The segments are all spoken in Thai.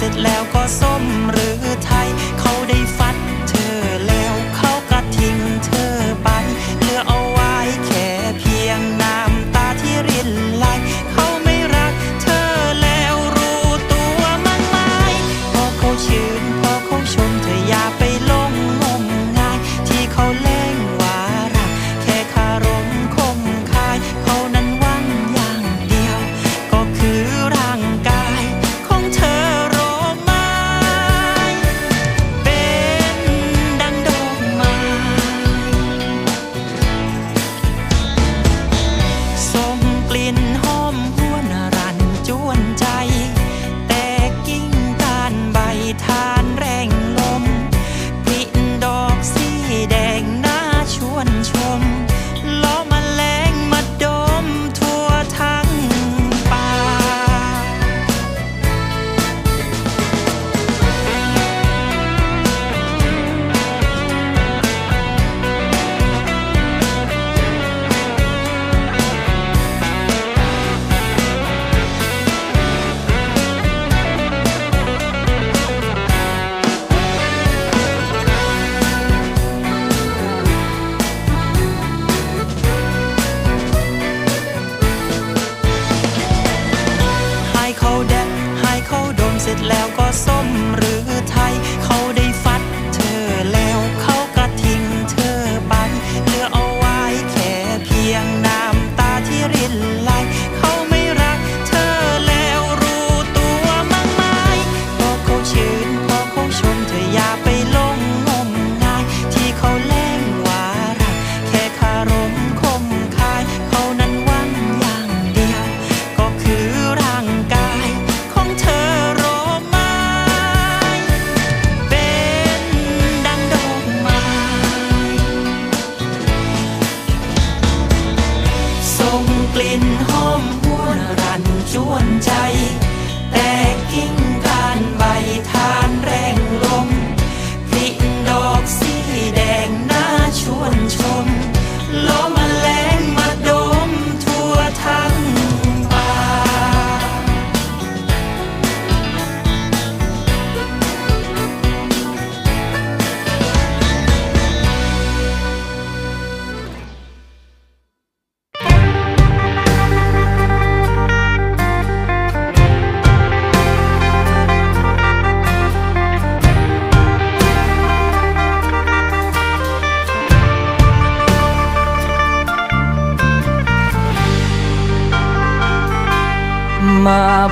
เสร็จแล้วก็ส้มหรือไทยเขาได้ฟัด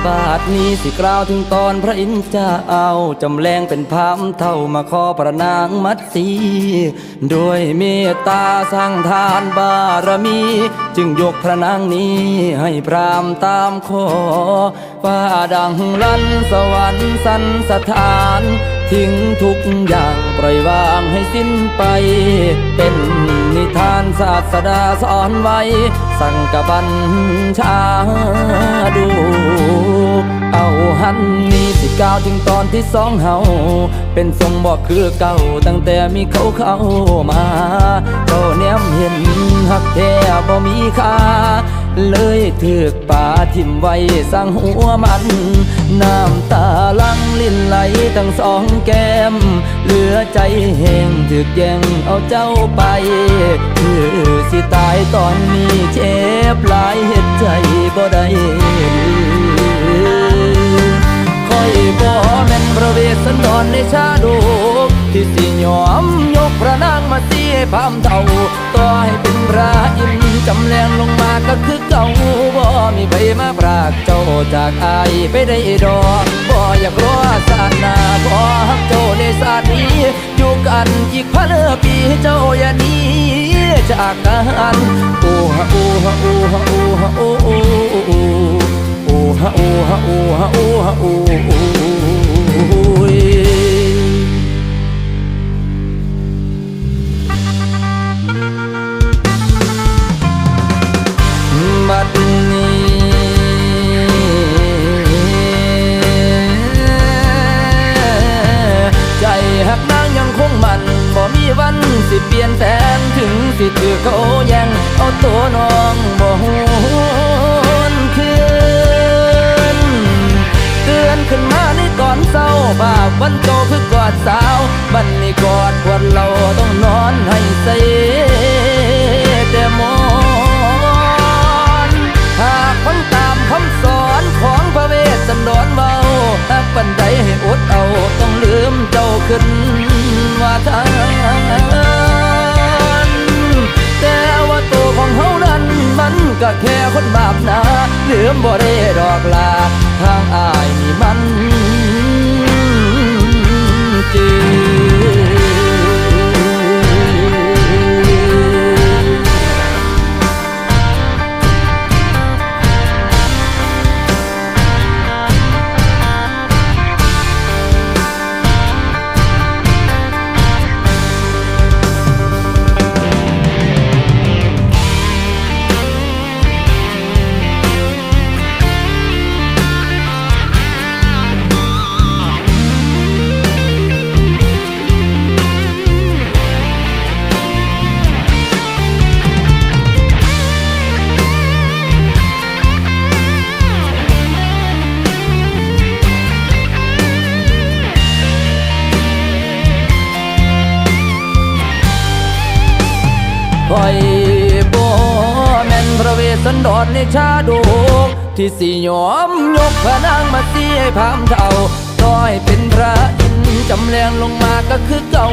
บาทนี้สิกล่าวถึงตอนพระอินทร์จะเอาจำแรงเป็นพามเท่ามาขอพระนางมัดสีด้วยเมตตาสร้างทานบารมี จึงยกพระนางนี้ให้พรามตามขอฟ้าดังลั่นสวรรค์สันสถาน ทิ้งทุกอย่างปล่อยวางให้สิ้นไปเป็น ทานศาสดาสอนไว้ สั่งกับบัญชาดู เอาหันนี้สิก้าวถึงตอนที่สองเฮาเป็นทรงบอกคือเก่าตั้งแต่มีเขาเข้ามาเราเนมเห็นหักแท้บ่มีค่า เลยถือกป่าทิมไว้สร้างหัวมัน น้ำตาลังลิ้นไหลทั้งสองแก้ม เหลือใจแห้งถึกแย่งเอาเจ้าไปคือสิตายตอนนี้เจ็บหลายเหตุใจบ่ได้คอยบ่แม่นพระเวสสันดรในชาดก ที่สิยอมยกพระนางมาเสียพามเท่าต่อให้เป็นพระอินจำแรงลงมาก็คือเก่าบ่มีใครมาปรากเจ้าจากอายไปได้ดอกบ่อยากรอศาสนาบ่ฮักเจ้าในศาสตร์นี้อยู่กันอีกพันปีเจ้าอย่าหนี้จากกันโอ้ฮะโอ้ฮะโอ้ฮะโอ้ฮะโอ้โอ้โอ้โอ้ฮะโอ้ฮะโอ้ฮะโอ้ฮะโอ้ หักนางยังคงมันบ่มีวันสิเปลี่ยนแปลงถึงสิถือเขาแย่งเอาตัวน้องบ่หวนคืนเตือนขึ้นมาในตอนเศร้าบาวันโตเพื่อกอดสาว บันนี้กอดวันเราต้องนอนให้เสแปันใดให้อดเอาต้องลืมเจ้าขึ้นว่าทานแต่ว่าตัวของเฮานั้นมันก็แค่คนบาปนะลืมบ่ได้ดอกลา พระเวสสันดในชาดกที่สิยอมยกพระนางมาเสียพามเท่าต้อยเป็นพระอินจำแรงลงมาก็คือเก่า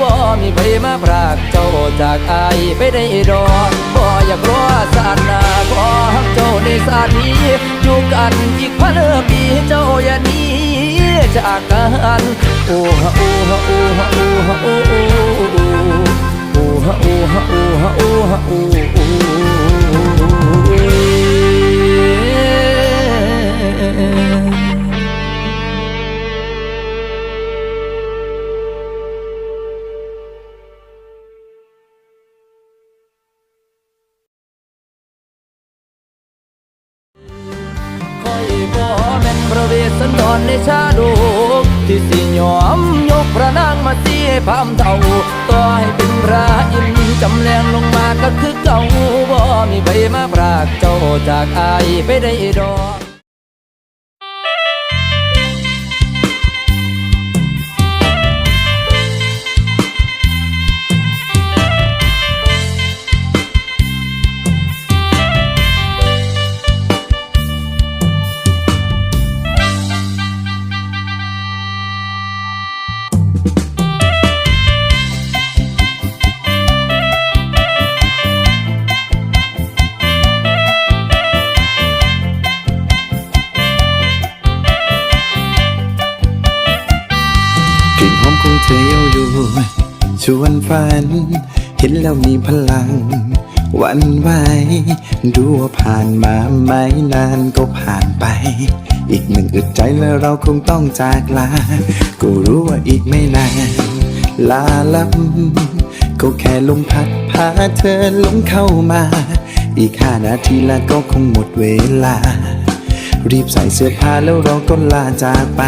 บ่มีใครมาพรากเจ้าจากอายไปได้ดอกบ่อยากรอสาดหน้าขอฮักเจ้าในสานีอยู่กันอีกพันปีเจ้าอย่านี้จากกันโอ้ฮะโอ้ฮะโอ้ฮะโอ้ฮะโอ้โอ้ฮะโอ้ฮะโอ้ฮะโอ้ฮะโอ้ คอยบ่แม่นพระเวสสันดรในชาดกที่สิยอมยกพระนางมาเสียพามเท่าต่อให้เป็นพระอินทร์จำแรงลงมาก็คือเก่าบ่มีใครมาพรากเจ้าจากอายไปได้ดอก ฝัน เห็นแล้วมีพลัง วันไหวดูว่าผ่านมาไม่นานก็ผ่านไป อีกหนึ่งอึดใจแล้วเราคงต้องจากลา ก็รู้ว่าอีกไม่นาน ลาลับก็แค่ลมพัดพาเธอลงเข้ามา อีกห้านาทีแล้วก็คงหมดเวลา รีบใส่เสื้อผ้าแล้วเราก็ลาจากไป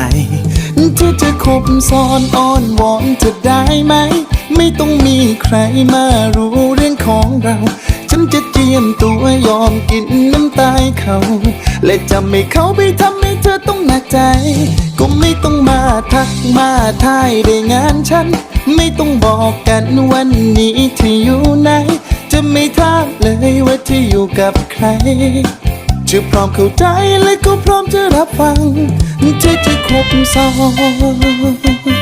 เธอจะคบซ้อนอ้อนวอนเธอได้ไหม ไม่ต้องมีใครมารู้เรื่องของเรา ฉันจะเจียมตัวยอมกินน้ำตายเขา และจะไม่เขาไปทำให้เธอต้องหนักใจ ก็ไม่ต้องมาทักมาทายได้งานฉัน ไม่ต้องบอกกันวันนี้ที่อยู่ไหน จะไม่ถามเลยว่าที่อยู่กับใครจะพร้อมเข้าใจและก็พร้อมจะรับฟังเธอจะครบซ้อน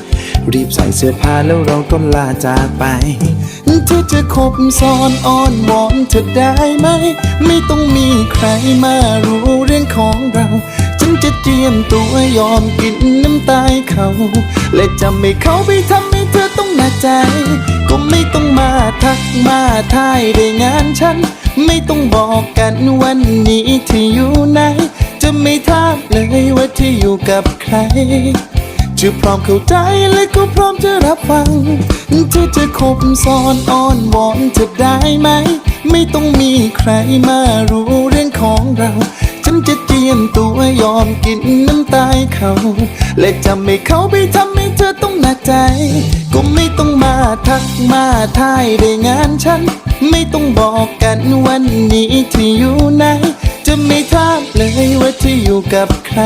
รีบใส่เสื้อผ้าแล้วเราก็ลาจากไป เธอจะคบซ้อนอ้อนวอนเธอได้ไหม ไม่ต้องมีใครมารู้เรื่องของเราฉันจะเจียมตัวยอมกินน้ำตายเขา และจะไม่เขาไปทำให้เธอต้องหนักใจ ก็ไม่ต้องมาทักมาทายได้งานฉัน ไม่ต้องบอกกันวันนี้ที่อยู่ไหน จะไม่ถามเลยว่าที่อยู่กับใคร จะพร้อมเข้าใจและก็พร้อมจะรับฟังเธอจะคบซ้อนอ้อนวอนจะได้ไหม ไม่ต้องมีใครมารู้เรื่องของเรา ฉันจะเตรียมตัวยอมกินน้ำตายเขา และจะไม่เขาไปทำให้เธอต้องหนักใจ ก็ไม่ต้องมาทักมาทายได้งานฉัน ไม่ต้องบอกกันวันนี้ที่อยู่ไหน จะไม่ถามเลยว่าที่อยู่กับใคร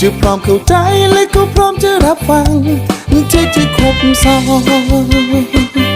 จะพร้อมเข้าใจและก็พร้อมจะรับฟังที่จะคบซ้อน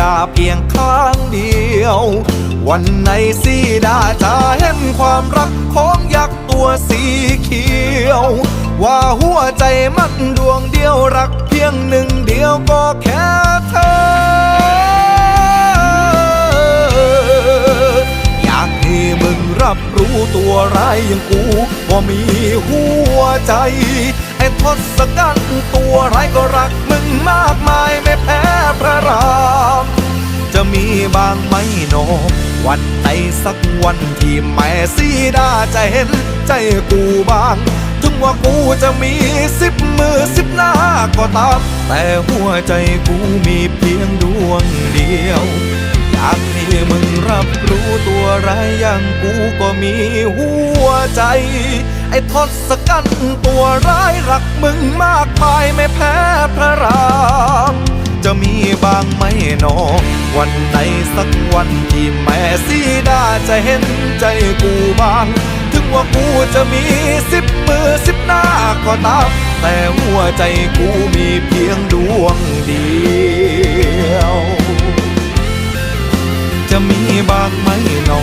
ดาเพียงข้างเดียว วันไหนสีดาจะเห็นความรักของยักษ์ตัวสีเขียว ว่าหัวใจมันดวงเดียวรักเพียงหนึ่งเดียวก็แค่เธอ อยากให้มึงรับรู้ตัวร้ายอย่างกูว่ามีหัวใจ อ้ทศกัณฐ์ตัวร้ายก็รักมึงมากมายไม่แพ้พระราม จะมีบางไหมโน วันไหนสักวันที่แม่สีดาจะเห็นใจกูบ้าง ถึงว่ากูจะมีสิบมือสิบหน้าก็ตาม แต่หัวใจกูมีเพียงดวงเดียวากให้มึงรับรู้ตัวร้ายอย่างกูก็มีหัวใจ ไอ้ทศกัณฐ์ตัวร้ายรักมึงมากมายไม่แพ้พระรามจะมีบางไหมหนอ วันไหนสักวันที่แม่สีดาจะเห็นใจกูบ้าง ถึงว่ากูจะมีสิบมือสิบหน้าก็ตาม แต่หัวใจกูมีเพียงดวงเดียว จะมีบางไหมหนอ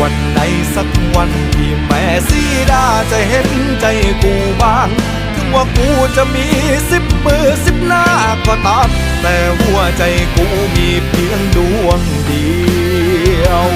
วันใดสักวันที่แม่สีดาจะเห็นใจกูบ้าง ถึงว่ากูจะมีสิบมือสิบหน้าก็ตาม แต่หัวใจกูมีเพียงดวงเดียว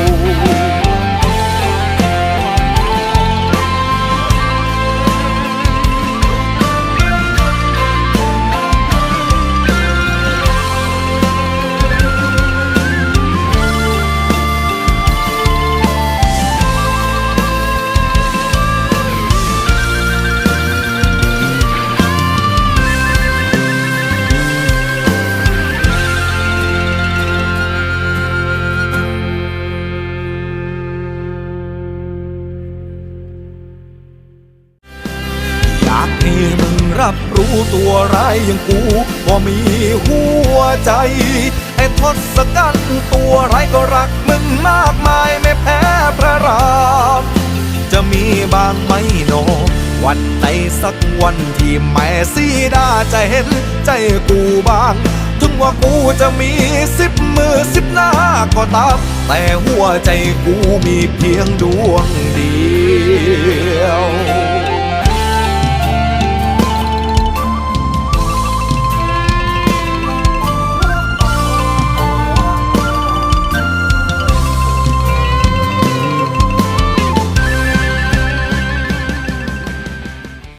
อย่างกูว่มีหัวใจ ไอ้ทศกัณฐ์ตัวไรก็รักมึงมากมายไม่แพ้พระรามจะมีบางไหมโน วันไหนสักวันที่แม่สีดาจะเห็นใจกูบ้าง ถึงว่ากูจะมีสิบมือสิบหน้าก็ตาม แต่หัวใจกูมีเพียงดวงเดียว